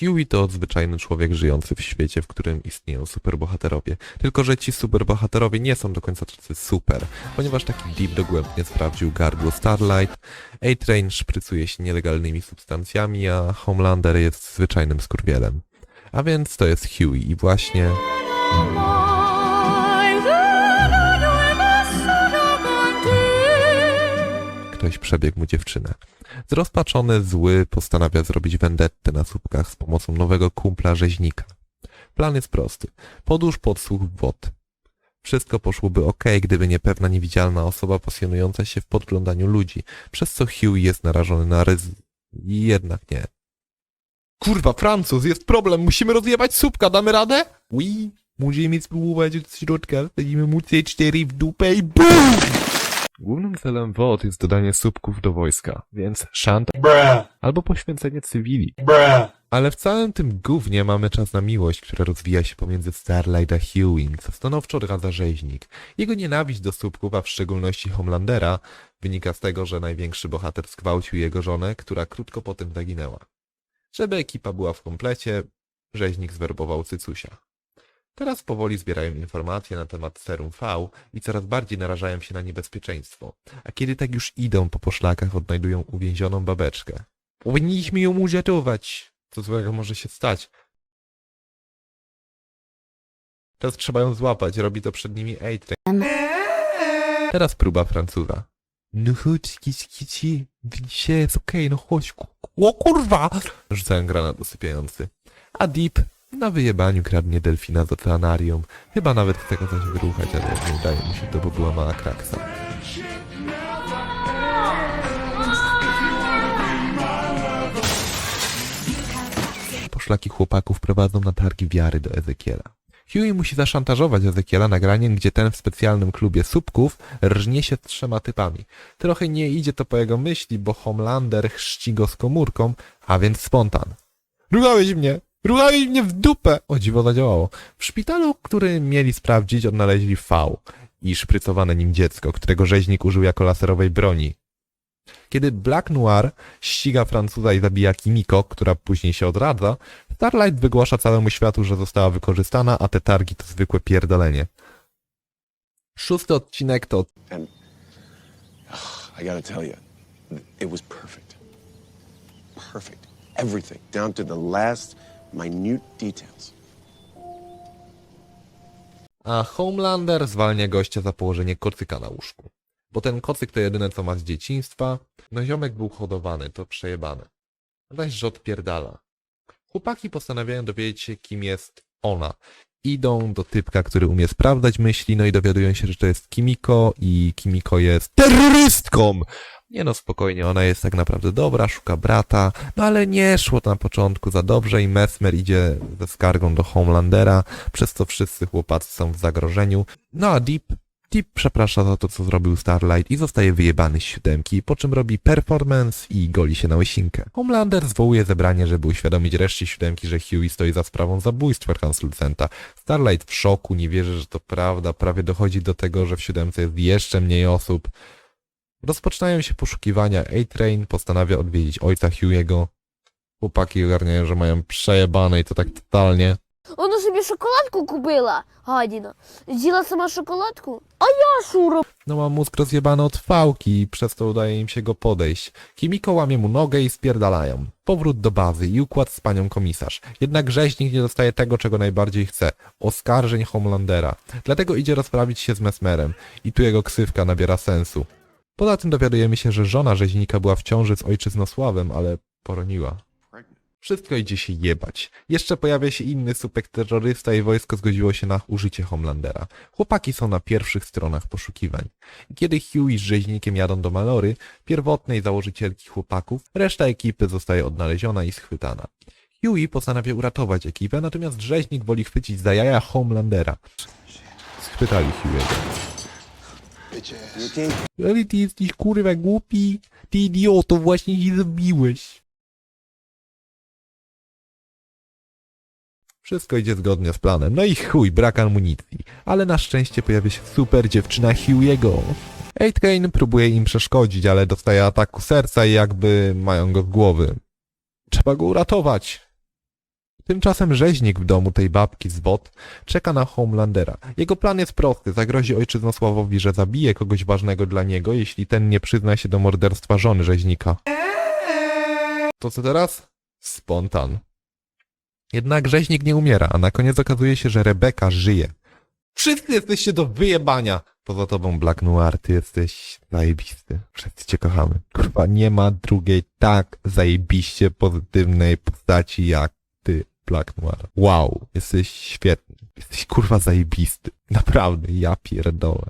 Huey to zwyczajny człowiek żyjący w świecie, w którym istnieją superbohaterowie. Tylko, że ci superbohaterowie nie są do końca tacy super, ponieważ taki Deep dogłębnie sprawdził gardło Starlight, A-Train szprycuje się nielegalnymi substancjami, a Homelander jest zwyczajnym skurwielem. A więc to jest Huey i właśnie... Ktoś przebiegł mu dziewczynę. Zrozpaczony, zły, postanawia zrobić vendettę na słupkach z pomocą nowego kumpla rzeźnika. Plan jest prosty. Podłóż podsłuch wod. Wszystko poszłoby ok, gdyby nie pewna niewidzialna osoba pasjonująca się w podglądaniu ludzi, przez co Huey jest narażony na ryz... I jednak nie. Kurwa, Francuz, jest problem, musimy rozjebać słupka, damy radę? Oui, musimy spróbować od środka, wsadzimy mu C4 w dupę i BUM! Głównym celem WOD jest dodanie słupków do wojska, więc szantaż Bruh. albo poświęcenie cywili. Bruh. Ale w całym tym gównie mamy czas na miłość, która rozwija się pomiędzy Starlight a Huey, co stanowczo odradza rzeźnik. Jego nienawiść do słupków, a w szczególności Homelandera, wynika z tego, że największy bohater zgwałcił jego żonę, która krótko po tym zaginęła. Żeby ekipa była w komplecie, rzeźnik zwerbował Cycusia. Teraz powoli zbierają informacje na temat serum V i coraz bardziej narażają się na niebezpieczeństwo. A kiedy tak już idą po poszlakach, odnajdują uwięzioną babeczkę. Powinniśmy ją uratować. Co złego może się stać? Teraz trzeba ją złapać, robi to przed nimi A-Train. Teraz próba Francuza. No chodź, kici, kici, widzicie, jest okej, no chodź, o kurwa! Rzucają granat usypiający. A Deep na wyjebaniu kradnie delfina z oceanarium. Chyba nawet chce go coś wyruchać, ale nie udaje mu się to, bo była mała kraksa. Poszlaki chłopaków prowadzą na targi wiary do Ezekiela. Huey musi zaszantażować Ezekiela nagraniem, gdzie ten w specjalnym klubie słupków rżnie się z trzema typami. Trochę nie idzie to po jego myśli, bo Homelander chrzci go z komórką, a więc spontan. Ruchałeś mnie! Ruchałeś mnie w dupę! O dziwo zadziałało. W szpitalu, który mieli sprawdzić, odnaleźli V i szprycowane nim dziecko, którego rzeźnik użył jako laserowej broni. Kiedy Black Noir ściga Francuza i zabija Kimiko, która później się odradza, Starlight wygłasza całemu światu, że została wykorzystana, a te targi to zwykłe pierdolenie. Szósty odcinek to And I gotta tell you, it was perfect. Perfect. Everything, down to the last minute details. A Homelander zwalnia gościa za położenie kocyka na łóżku. Bo ten kocyk to jedyne co ma z dzieciństwa. No ziomek był hodowany, to przejebane. Zaś, że odpierdala. Chłopaki postanawiają dowiedzieć się, kim jest ona. Idą do typka, który umie sprawdzać myśli, no i dowiadują się, że to jest Kimiko i Kimiko jest terrorystką! Nie no, spokojnie, ona jest tak naprawdę dobra, szuka brata, no ale nie szło na początku za dobrze i Mesmer idzie ze skargą do Homelandera, przez co wszyscy chłopacy są w zagrożeniu. No a Deep, Deep przeprasza za to, co zrobił Starlight i zostaje wyjebany z siódemki, po czym robi performance i goli się na łysinkę. Homelander zwołuje zebranie, żeby uświadomić reszcie siódemki, że Huey stoi za sprawą zabójstwa translucenta. Starlight w szoku, nie wierzy, że to prawda, prawie dochodzi do tego, że w siódemce jest jeszcze mniej osób. Rozpoczynają się poszukiwania. A-Train postanawia odwiedzić ojca Huey'ego. Chłopaki ogarniają, że mają przejebane i to tak totalnie. Вона собі шоколадку купила, гадіна. З'їла сама шоколадку, а я що роблю? No ma mózg rozjebany od fałki i przez to udaje im się go podejść. Kimiko łamie mu nogę i spierdalają. Powrót do bazy i układ z panią komisarz. Jednak rzeźnik nie dostaje tego, czego najbardziej chce. Oskarżeń Homelandera. Dlatego idzie rozprawić się z Mesmerem. I tu jego ksywka nabiera sensu. Poza tym dowiadujemy się, że żona rzeźnika była w ciąży z ojczyznosławem, ale poroniła. Wszystko idzie się jebać. Jeszcze pojawia się inny supek terrorysta i wojsko zgodziło się na użycie Homelandera. Chłopaki są na pierwszych stronach poszukiwań. Kiedy Huey z rzeźnikiem jadą do Malory, pierwotnej założycielki chłopaków, reszta ekipy zostaje odnaleziona i schwytana. Huey postanawia uratować ekipę, natomiast rzeźnik woli chwycić za jaja Homelandera. Schwytali Huey'ego. Ale ty jesteś kurwa głupi? Ty idioto, właśnie się zabiłeś. Wszystko idzie zgodnie z planem. No i chuj, brak amunicji. Ale na szczęście pojawia się super dziewczyna Hughie'ego. Eight próbuje im przeszkodzić, ale dostaje ataku serca i jakby mają go z głowy. Trzeba go uratować. Tymczasem rzeźnik w domu tej babki z bot czeka na Homelandera. Jego plan jest prosty. Zagrozi ojczyznosławowi, że zabije kogoś ważnego dla niego, jeśli ten nie przyzna się do morderstwa żony rzeźnika. To co teraz? Spontan. Jednak rzeźnik nie umiera, a na koniec okazuje się, że Rebeka żyje. Wszyscy jesteście do wyjebania! Poza tobą, Black Noir, ty jesteś zajebisty. Wszyscy cię kochamy. Kurwa, nie ma drugiej tak zajebiście pozytywnej postaci jak Black Noir. Wow, jesteś świetny. Jesteś kurwa zajebisty. Naprawdę, ja pierdolę.